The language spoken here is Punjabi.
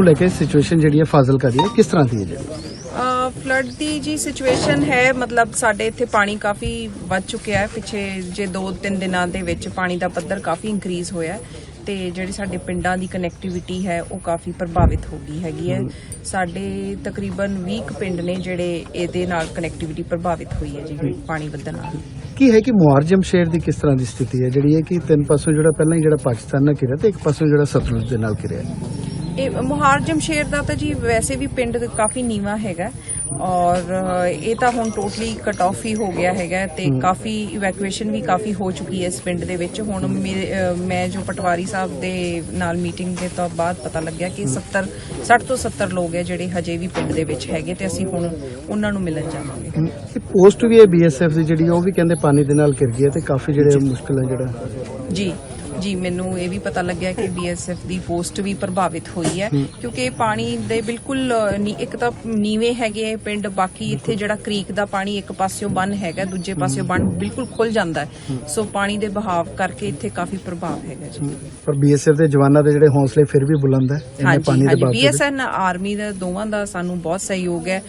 ਨੂੰ ਲੈ ਕੇ ਸਿਚੁਏਸ਼ਨ ਜਿਹੜੀ ਹੈ ਫਾਜ਼ਿਲਕਾ ਦੀ ਹੈ ਕਿਸ ਤਰ੍ਹਾਂ ਦੀ ਹੈ ਜਿਹੜੀ? ਫਲੱਡ ਦੀ ਜੀ ਸਿਚੁਏਸ਼ਨ ਹੈ ਮਤਲਬ ਸਾਡੇ ਇੱਥੇ ਪਾਣੀ ਕਾਫੀ ਵੱਧ ਚੁੱਕਿਆ ਹੈ। ਪਿੱਛੇ ਜੇ 2-3 ਦਿਨਾਂ ਦੇ ਵਿੱਚ ਪਾਣੀ ਦਾ ਪੱਧਰ ਕਾਫੀ ਇਨਕਰੀਜ਼ ਹੋਇਆ ਹੈ ਤੇ ਜਿਹੜੀ ਸਾਡੇ ਪਿੰਡਾਂ ਦੀ ਕਨੈਕਟੀਵਿਟੀ ਹੈ ਉਹ ਕਾਫੀ ਪ੍ਰਭਾਵਿਤ ਹੋ ਗਈ ਹੈਗੀ ਹੈ। ਸਾਡੇ ਤਕਰੀਬਨ 20 ਕੁ ਪਿੰਡ ਨੇ ਜਿਹੜੇ ਇਹਦੇ ਨਾਲ ਕਨੈਕਟੀਵਿਟੀ ਪ੍ਰਭਾਵਿਤ ਹੋਈ ਹੈ ਜੀ ਪਾਣੀ ਵਧਣ ਨਾਲ। ਕੀ ਹੈ ਕਿ ਮੁਆਰਜਮ ਸ਼ੇਰ ਦੀ ਕਿਸ ਤਰ੍ਹਾਂ ਦੀ ਸਥਿਤੀ ਹੈ? ਜਿਹੜੀ ਹੈ ਕਿ ਤਿੰਨ ਪਾਸੋਂ ਜਿਹੜਾ ਪਹਿਲਾਂ ਹੀ ਜਿਹੜਾ ਪਾਕਿਸਤਾਨ ਨਾਲ ਘਿਰਿਆ ਤੇ ਇੱਕ ਪਾਸੋਂ ਜਿਹੜਾ ਸਤਲੁਜ ਦੇ ਨਾਲ ਘਿਰਿਆ। ਇਹ ਮੁਹਾਰਜਮ ਸ਼ੇਰ ਦਾ ਤਾਂ ਜੀ ਵੈਸੇ ਵੀ ਪਿੰਡ ਕਾਫੀ ਨੀਵਾ ਹੈਗਾ ਔਰ ਇਹ ਤਾਂ ਹੁਣ ਟੋਟਲੀ ਕਟ ਆਫ ਹੀ ਹੋ ਗਿਆ ਹੈਗਾ ਤੇ ਕਾਫੀ ਇਵੈਕੂਏਸ਼ਨ ਵੀ ਕਾਫੀ ਹੋ ਚੁੱਕੀ ਹੈ ਇਸ ਪਿੰਡ ਦੇ ਵਿੱਚ। ਹੁਣ ਮੈਂ ਜੋ ਪਟਵਾਰੀ ਸਾਹਿਬ ਦੇ ਨਾਲ ਮੀਟਿੰਗ ਦੇ ਤੋਂ ਬਾਅਦ ਪਤਾ ਲੱਗਿਆ ਕਿ 70 60 ਤੋਂ 70 ਲੋਕ ਹੈ ਜਿਹੜੇ ਹਜੇ ਵੀ ਪਿੰਡ ਦੇ ਵਿੱਚ ਹੈਗੇ ਤੇ ਅਸੀਂ ਹੁਣ ਉਹਨਾਂ ਨੂੰ ਮਿਲਣ ਜਾਵਾਂਗੇ। ਇਹ ਪੋਸਟ ਵੀ ਹੈ ਬੀਐਸਐਫ ਦੀ ਜਿਹੜੀ ਉਹ ਵੀ ਕਹਿੰਦੇ ਪਾਣੀ ਦੇ ਨਾਲ ਘਿਰ ਗਈ ਹੈ ਤੇ ਕਾਫੀ ਜਿਹੜੇ ਮੁਸ਼ਕਲ ਹੈ ਜਿਹੜਾ। ਜੀ। ਜੀ ਮੈਨੂੰ ਇਹ ਵੀ ਪਤਾ ਲੱਗਿਆ ਕਿ ਬੀਐਸਐਫ ਦੀ ਪੋਸਟ ਵੀ ਪ੍ਰਭਾਵਿਤ ਹੋਈ ਹੈ ਕਿਉਂਕਿ ਇਹ ਪਾਣੀ ਦੇ ਬਿਲਕੁਲ ਨੀ- ਇੱਕ ਤਾਂ ਨੀਵੇਂ ਹੈਗੇ ਇਹ ਪਿੰਡ ਬਾਕੀ ਇੱਥੇ ਜਿਹੜਾ ਕ੍ਰੀਕ ਦਾ ਪਾਣੀ ਇੱਕ ਪਾਸਿਓਂ ਬੰਨ ਹੈਗਾ ਦੂਜੇ ਪਾਸਿਓਂ ਬੰਨ ਬਿਲਕੁਲ ਖੁੱਲ ਜਾਂਦਾ ਹੈ। ਸੋ ਪਾਣੀ ਦੇ ਬਹਾਵ ਕਰਕੇ ਇੱਥੇ ਕਾਫੀ ਪ੍ਰਭਾਵ ਹੈਗਾ ਜੀ। ਪਰ ਬੀਐਸਐਫ ਦੇ ਜਵਾਨਾਂ ਦੇ ਜਿਹੜੇ ਹੌਸਲੇ ਫਿਰ ਵੀ ਬੁਲੰਦ ਹੈ ਇੰਨੇ ਹਾਂਜੀ ਪਾਣੀ ਦੇ ਹਾਂਜੀ ਬਾਵਜੂਦ। ਬੀਐਸਐਨ ਆਰਮੀ ਦਾ ਦੋਵਾਂ ਦਾ ਸਾਨੂੰ ਬਹੁਤ ਸਹਿਯੋਗ ਹੈ।